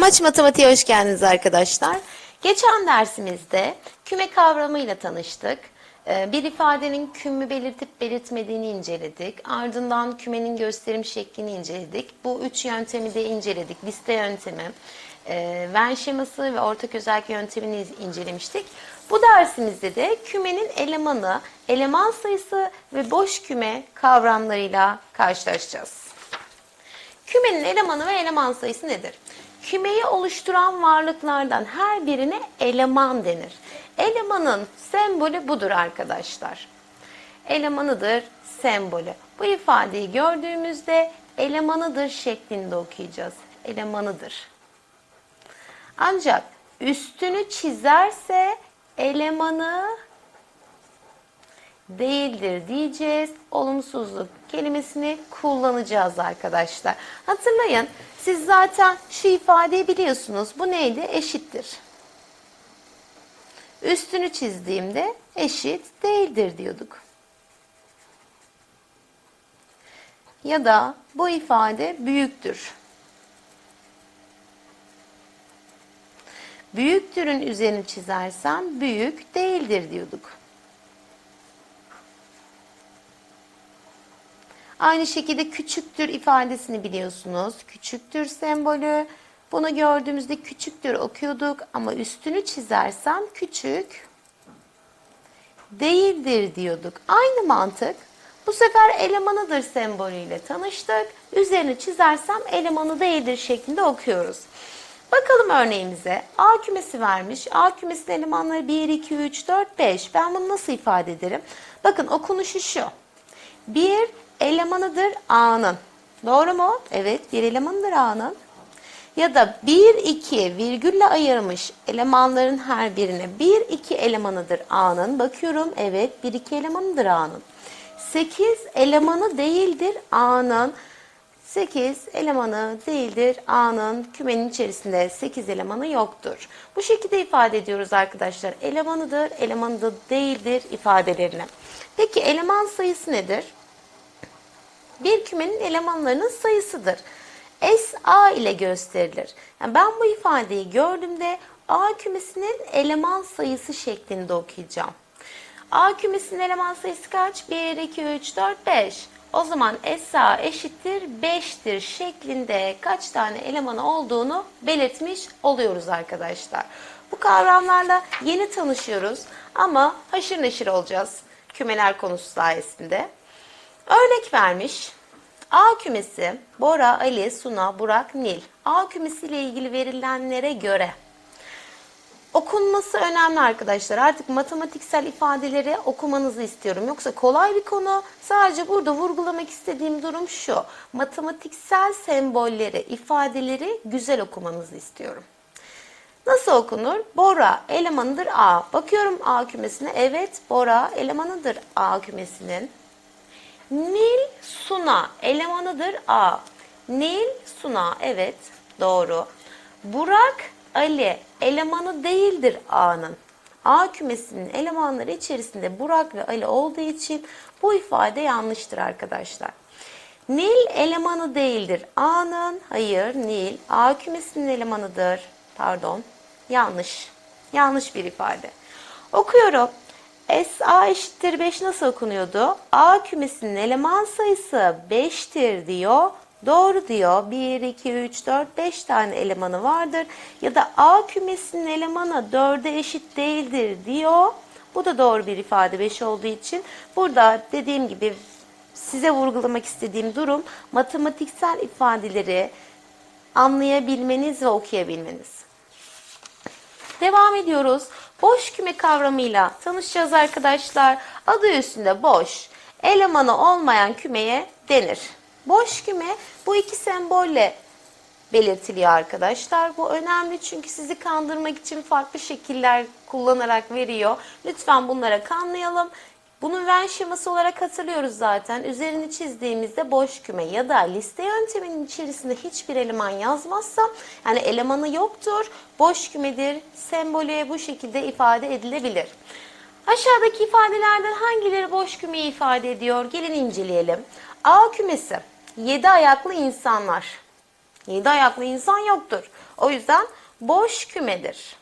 Amaç matematiğe hoş geldiniz arkadaşlar. Geçen dersimizde küme kavramıyla tanıştık. Ee, Bir ifadenin kümü belirtip belirtmediğini inceledik. Ardından kümenin gösterim şeklini inceledik. Bu üç yöntemi de inceledik. Liste yöntemi, e, Venn şeması ve ortak özellik yöntemini incelemiştik. Bu dersimizde de kümenin elemanı, eleman sayısı ve boş küme kavramlarıyla karşılaşacağız. Kümenin elemanı ve eleman sayısı nedir? Kümeyi oluşturan varlıklardan her birine eleman denir. Elemanın sembolü budur arkadaşlar. Elemanıdır sembolü. Bu ifadeyi gördüğümüzde elemanıdır şeklinde okuyacağız. Elemanıdır. Ancak üstünü çizerse elemanı değildir diyeceğiz. Olumsuzluk kelimesini kullanacağız arkadaşlar. Hatırlayın siz zaten şu ifadeyi biliyorsunuz. Bu neydi? Eşittir. Üstünü çizdiğimde eşit değildir diyorduk. Ya da bu ifade büyüktür. Büyüktürün üzerini çizersem büyük değildir diyorduk. Aynı şekilde küçüktür ifadesini biliyorsunuz. Küçüktür sembolü. Bunu gördüğümüzde küçüktür okuyorduk ama üstünü çizersem küçük değildir diyorduk. Aynı mantık. Bu sefer elemanıdır sembolüyle tanıştık. Üzerini çizersem elemanı değildir şeklinde okuyoruz. Bakalım örneğimize. A kümesi vermiş. A kümesinin elemanları 1, 2, 3, 4, 5. Ben bunu nasıl ifade ederim? Bakın okunuşu şu. 1 elemanıdır A'nın. Doğru mu? Evet bir elemanıdır A'nın. Ya da 1, 2 virgülle ayırmış elemanların her birine 1, 2 elemanıdır A'nın. Bakıyorum evet 1, 2 elemanıdır A'nın. 8 elemanı değildir A'nın. 8 elemanı değildir A'nın kümenin içerisinde 8 elemanı yoktur. Bu şekilde ifade ediyoruz arkadaşlar. Elemanıdır, elemanı da değildir ifadelerini. Peki eleman sayısı nedir? Bir kümenin elemanlarının sayısıdır. SA ile gösterilir. Yani ben bu ifadeyi gördüğümde A kümesinin eleman sayısı şeklinde okuyacağım. A kümesinin eleman sayısı kaç? 1, 2, 3, 4, 5. O zaman SA eşittir 5'tir şeklinde kaç tane elemanı olduğunu belirtmiş oluyoruz arkadaşlar. Bu kavramlarla yeni tanışıyoruz ama haşır neşir olacağız kümeler konusu sayesinde. Örnek vermiş. A kümesi Bora, Ali, Suna, Burak, Nil. A kümesi ile ilgili verilenlere göre okunması önemli arkadaşlar. Artık matematiksel ifadeleri okumanızı istiyorum. Yoksa kolay bir konu. Sadece burada vurgulamak istediğim durum şu. Matematiksel sembolleri, ifadeleri güzel okumanızı istiyorum. Nasıl okunur? Bora elemanıdır A. Bakıyorum A kümesine. Evet Bora elemanıdır A kümesinin. Nil Suna elemanıdır A. Nil Suna evet doğru. Burak Ali elemanı değildir A'nın. A kümesinin elemanları içerisinde Burak ve Ali olduğu için bu ifade yanlıştır arkadaşlar. Nil elemanı değildir. A'nın hayır Nil A kümesinin elemanıdır. Pardon yanlış. Yanlış bir ifade. Okuyorum. SA eşittir 5 nasıl okunuyordu? A kümesinin eleman sayısı 5'tir diyor. Doğru diyor. 1, 2, 3, 4, 5 tane elemanı vardır. Ya da A kümesinin elemanı 4'e eşit değildir diyor. Bu da doğru bir ifade 5 olduğu için. Burada dediğim gibi size vurgulamak istediğim durum matematiksel ifadeleri anlayabilmeniz ve okuyabilmeniz. Devam ediyoruz. Boş küme kavramıyla tanışacağız arkadaşlar. Adı üstünde boş, elemanı olmayan kümeye denir. Boş küme bu iki sembolle belirtiliyor arkadaşlar. Bu önemli çünkü sizi kandırmak için farklı şekiller kullanarak veriyor. Lütfen bunlara kanmayalım. Bunun Venn şeması olarak hatırlıyoruz zaten. Üzerini çizdiğimizde boş küme ya da liste yönteminin içerisinde hiçbir eleman yazmazsam yani elemanı yoktur, boş kümedir, sembolü bu şekilde ifade edilebilir. Aşağıdaki ifadelerden hangileri boş kümeyi ifade ediyor? Gelin inceleyelim. A kümesi 7 ayaklı insanlar. 7 ayaklı insan yoktur. O yüzden boş kümedir.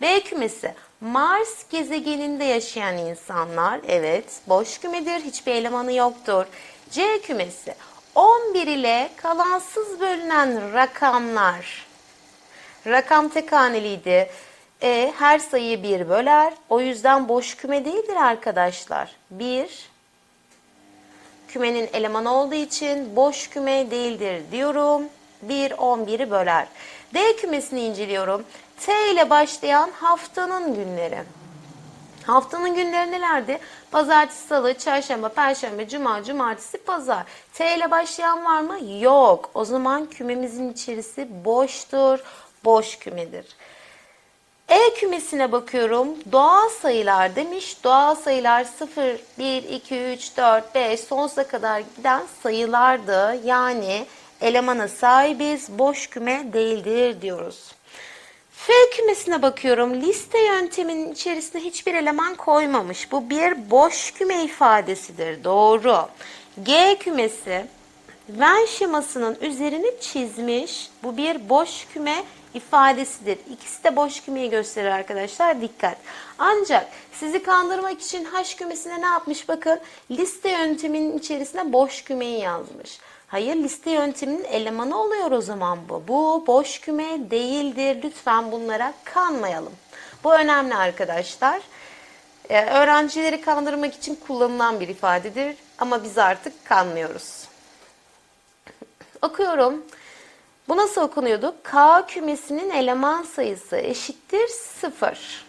B kümesi Mars gezegeninde yaşayan insanlar evet boş kümedir hiçbir elemanı yoktur. C kümesi 11 ile kalansız bölünen rakamlar. Rakam tek haneliydi. E, her sayıyı bir böler. O yüzden boş küme değildir arkadaşlar. 1 kümenin elemanı olduğu için boş küme değildir diyorum. 1 11'i böler. D kümesini inceliyorum. T ile başlayan haftanın günleri. Haftanın günleri nelerdi? Pazartesi, salı, çarşamba, perşembe, cuma, cumartesi, pazar. T ile başlayan var mı? Yok. O zaman kümemizin içerisi boştur. Boş kümedir. E kümesine bakıyorum. Doğal sayılar demiş. Doğal sayılar 0, 1, 2, 3, 4, 5 sonsuza kadar giden sayılardı. Yani elemana sahibiz. Boş küme değildir diyoruz. F kümesine bakıyorum. Liste yönteminin içerisine hiçbir eleman koymamış. Bu bir boş küme ifadesidir. Doğru. G kümesi Venn şemasının üzerini çizmiş. Bu bir boş küme ifadesidir. İkisi de boş kümeyi gösterir arkadaşlar. Dikkat. Ancak sizi kandırmak için H kümesine ne yapmış? Bakın liste yönteminin içerisine boş kümeyi yazmış. Hayır liste yönteminin elemanı oluyor o zaman bu. Bu boş küme değildir. Lütfen bunlara kanmayalım. Bu önemli arkadaşlar. Ee, öğrencileri kandırmak için kullanılan bir ifadedir. Ama biz artık kanmıyoruz. Okuyorum. Bu nasıl okunuyordu? K kümesinin eleman sayısı eşittir 0.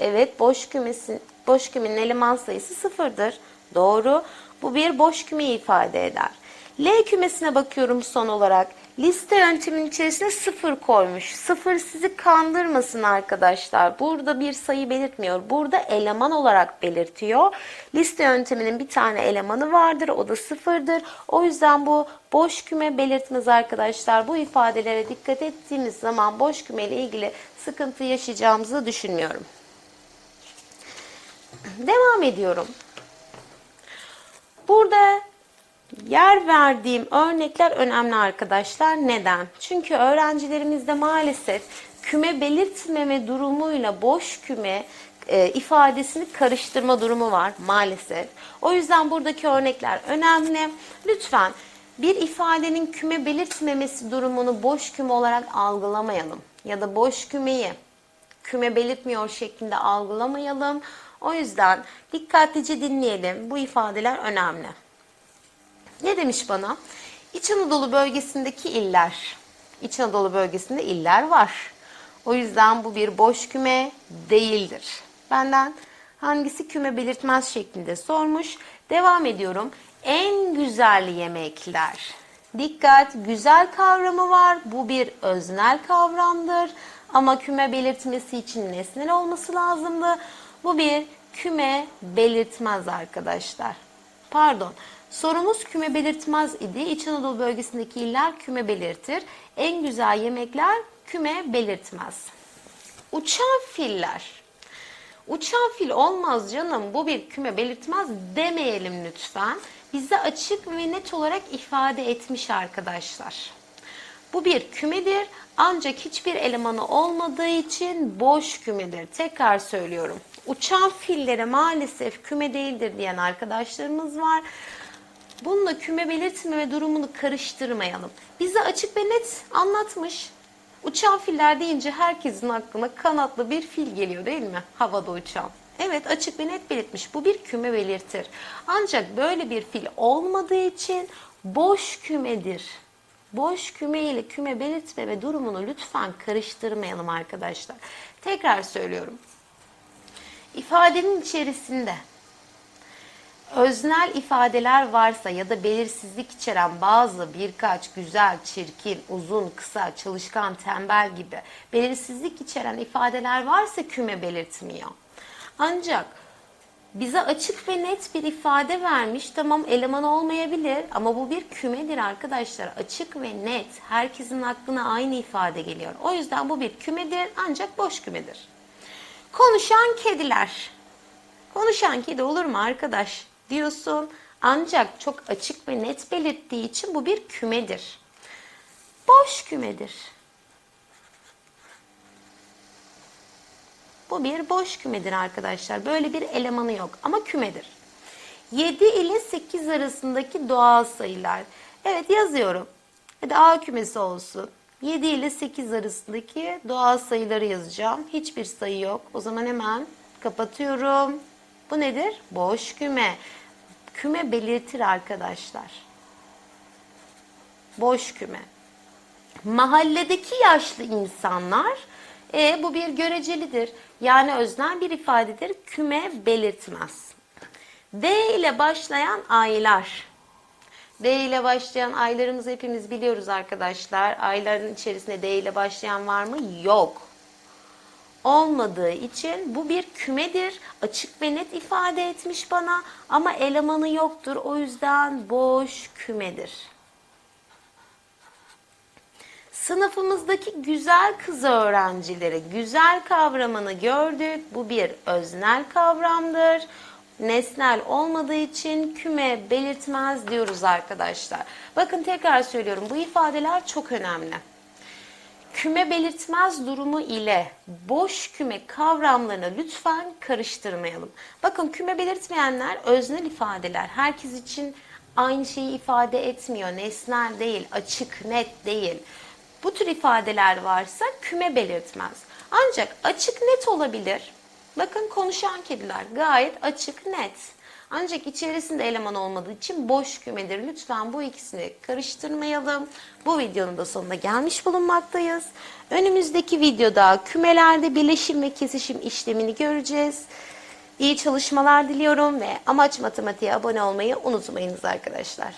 Evet boş kümesin boş kümenin eleman sayısı sıfırdır. Doğru. Bu bir boş kümeyi ifade eder. L kümesine bakıyorum son olarak. Liste yönteminin içerisine sıfır koymuş. Sıfır sizi kandırmasın arkadaşlar. Burada bir sayı belirtmiyor. Burada eleman olarak belirtiyor. Liste yönteminin bir tane elemanı vardır. O da sıfırdır. O yüzden bu boş küme belirtmez arkadaşlar. Bu ifadelere dikkat ettiğimiz zaman boş küme ile ilgili sıkıntı yaşayacağımızı düşünmüyorum. Devam ediyorum. Burada yer verdiğim örnekler önemli arkadaşlar. Neden? Çünkü öğrencilerimizde maalesef küme belirtmeme durumuyla boş küme e, ifadesini karıştırma durumu var maalesef. O yüzden buradaki örnekler önemli. Lütfen bir ifadenin küme belirtmemesi durumunu boş küme olarak algılamayalım. Ya da boş kümeyi küme belirtmiyor şeklinde algılamayalım. O yüzden dikkatlice dinleyelim. Bu ifadeler önemli. Ne demiş bana? İç Anadolu bölgesindeki iller. İç Anadolu bölgesinde iller var. O yüzden bu bir boş küme değildir. Benden hangisi küme belirtmez şeklinde sormuş. Devam ediyorum. En güzel yemekler. Dikkat, güzel kavramı var. Bu bir öznel kavramdır. Ama küme belirtmesi için nesnel olması lazımdı. Bu bir küme belirtmez arkadaşlar. Pardon. Sorumuz küme belirtmez idi. İç Anadolu bölgesindeki iller küme belirtir. En güzel yemekler küme belirtmez. Uçan filler. Uçan fil olmaz canım bu bir küme belirtmez demeyelim lütfen. Bize açık ve net olarak ifade etmiş arkadaşlar. Bu bir kümedir ancak hiçbir elemanı olmadığı için boş kümedir. Tekrar söylüyorum. Uçan fillere maalesef küme değildir diyen arkadaşlarımız var. Bununla küme belirtmeme durumunu karıştırmayalım. Bize açık ve net anlatmış. Uçan filler deyince herkesin aklına kanatlı bir fil geliyor değil mi? Havada uçan. Evet açık ve net belirtmiş. Bu bir küme belirtir. Ancak böyle bir fil olmadığı için boş kümedir. Boş küme ile küme belirtme ve durumunu lütfen karıştırmayalım arkadaşlar. Tekrar söylüyorum. İfadenin içerisinde öznel ifadeler varsa ya da belirsizlik içeren bazı birkaç güzel, çirkin, uzun, kısa, çalışkan, tembel gibi belirsizlik içeren ifadeler varsa küme belirtmiyor. Ancak bize açık ve net bir ifade vermiş. Tamam eleman olmayabilir ama bu bir kümedir arkadaşlar. Açık ve net. Herkesin aklına aynı ifade geliyor. O yüzden bu bir kümedir ancak boş kümedir. Konuşan kediler. Konuşan kedi olur mu arkadaş diyorsun. Ancak çok açık ve net belirttiği için bu bir kümedir. boş kümedir. Bu bir boş kümedir arkadaşlar. Böyle bir elemanı yok ama kümedir. 7 ile 8 arasındaki doğal sayılar. Evet yazıyorum. Hadi A kümesi olsun. 7 ile 8 arasındaki doğal sayıları yazacağım. Hiçbir sayı yok. O zaman hemen kapatıyorum. Bu nedir? Boş küme. Küme belirtir arkadaşlar. Boş küme. Mahalledeki yaşlı insanlar e, bu bir görecelidir. Yani öznel bir ifadedir. Küme belirtmez. D ile başlayan aylar. D ile başlayan aylarımızı hepimiz biliyoruz arkadaşlar. Ayların içerisinde D ile başlayan var mı? Yok. Olmadığı için bu bir kümedir. Açık ve net ifade etmiş bana ama elemanı yoktur. O yüzden boş kümedir. Sınıfımızdaki güzel kız öğrencileri güzel kavramını gördük. Bu bir öznel kavramdır. Nesnel olmadığı için küme belirtmez diyoruz arkadaşlar. Bakın tekrar söylüyorum bu ifadeler çok önemli. Küme belirtmez durumu ile boş küme kavramlarını lütfen karıştırmayalım. Bakın küme belirtmeyenler öznel ifadeler. Herkes için aynı şeyi ifade etmiyor. Nesnel değil, açık, net değil. Bu tür ifadeler varsa küme belirtmez. Ancak açık net olabilir. Bakın konuşan kediler gayet açık net. Ancak içerisinde eleman olmadığı için boş kümedir. Lütfen bu ikisini karıştırmayalım. Bu videonun da sonuna gelmiş bulunmaktayız. Önümüzdeki videoda kümelerde birleşim ve kesişim işlemini göreceğiz. İyi çalışmalar diliyorum ve amaç matematiğe abone olmayı unutmayınız arkadaşlar.